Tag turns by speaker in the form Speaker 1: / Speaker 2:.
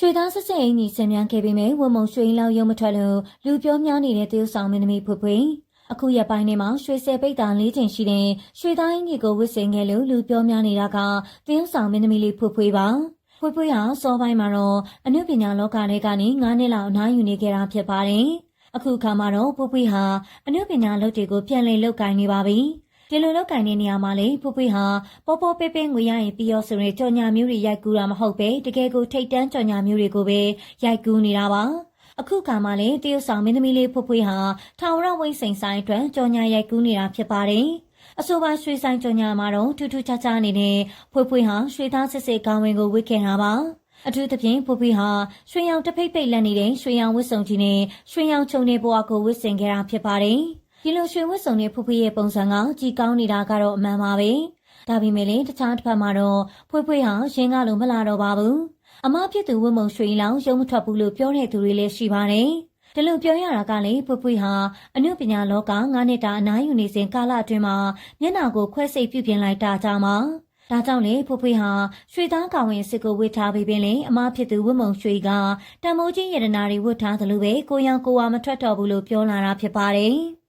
Speaker 1: ရွှေသားဆက်ဆက်အင်းကြီးဆင်မြန်းခဲ့ပေမဲ့ဝမုံရွှေအင်းလောက်ရုံမထွက်လို့လူပြောများနေတဲ့တရုတ်ဆောင်မင်းသမီးဖွဖွအခုရက်ပိုင်းထဲမှာရွှေဆယ်ပိတ်တာ၄ချိန်ရှိတဲ့ရွှေသားအင်းကြီးကိုဝစ်စင်ခဲ့လို့လူပြောများနေတာကတရုတ်ဆောင်မင်းသမီးလေးဖွဖွပါဖွဖွဟာစောပိုင်းမှာတော့အနုပညာလောကထဲကနေ9နှစ်လောက်အနားယူနေခဲ့တာဖြစ်ပါတယ်အခုအခါမှာတော့ဖွဖွဟာအနုပညာလုပ်တွေကိုပြန်လည်လုပ်ကိုင်နေပါပြီ ဒီလိုလောက်ကင်တဲ့နေရာမှာလေဖွဖွဟာပေါ်ပေါ်ပေးပေးငွေရရင်ပြီးရောဆိုရင်ကြော်ညာမျိုးတွေရိုက်ကူးတာမဟုတ်ပဲတကယ်ကိုထိတ်တန်းကြော်ညာမျိုးတွေကိုပဲရိုက်ကူးနေတာပါအခုကမှလည်းတရုတ်ဆောင်မင်းသမီးလေးဖွဖွဟာထာဝရဝိစိန်ဆိုင်အတွက်ကြော်ညာရိုက်ကူးနေတာဖြစ်ပါတယ်အဆိုပါရွှေဆိုင်ကြော်ညာမှာတော့ထူးထူးခြားခြားနေတဲ့ဖွဖွဟာရွှေသားစစ်စစ်ကောင်းဝင်ကိုဝစ်ခဲ့တာပါအထူးသဖြင့်ဖွဖွဟာရွှေရောင်တဖိတ်ပိတ်လက်နေတဲ့ရွှေရောင်ဝတ်စုံကြီးနဲ့ရွှေရောင်ချုံနေဘဝကိုဝစ်ဆင်ခဲ့တာဖြစ်ပါတယ်။ ဒီလိုရွှေဝတ်စုံနဲ့ဖွဖွရဲ့ပုံစံကကြည်ကောင်းနေတာကတော့အမှန်ပါပဲ။ဒါပေမဲ့လည်းတခြားတစ်ဖက်မှာတော့ဖွဖွဟာရင်းကလိုမလာတော့ပါဘူး။အမဖြစ်သူဝတ်မုံရွှေလောင်ရုံမထွက်ဘူးလို့ပြောတဲ့သူတွေလည်းရှိပါတယ်။ဒီလိုပြောရတာကလည်းဖွဖွဟာအနုပညာလောက9နှစ်တာအနားယူနေစဉ်ကာလအတွင်းမှာမျက်နှာကိုခွဲစိတ်ပြုပြင်လိုက်တာကြောင့်ပါ။ဒါကြောင့်လေဖွဖွဟာရွှေသားကောင်ဝင်စစ်ကိုဝတ်ထားပြီးပင်လေအမဖြစ်သူဝတ်မုံရွှေကတံမိုးကြီးရတနာတွေဝတ်ထားသလိုပဲကိုရောင်ကိုဝါမထွက်တော့ဘူးလို့ပြောလာတာဖြစ်ပါတယ်။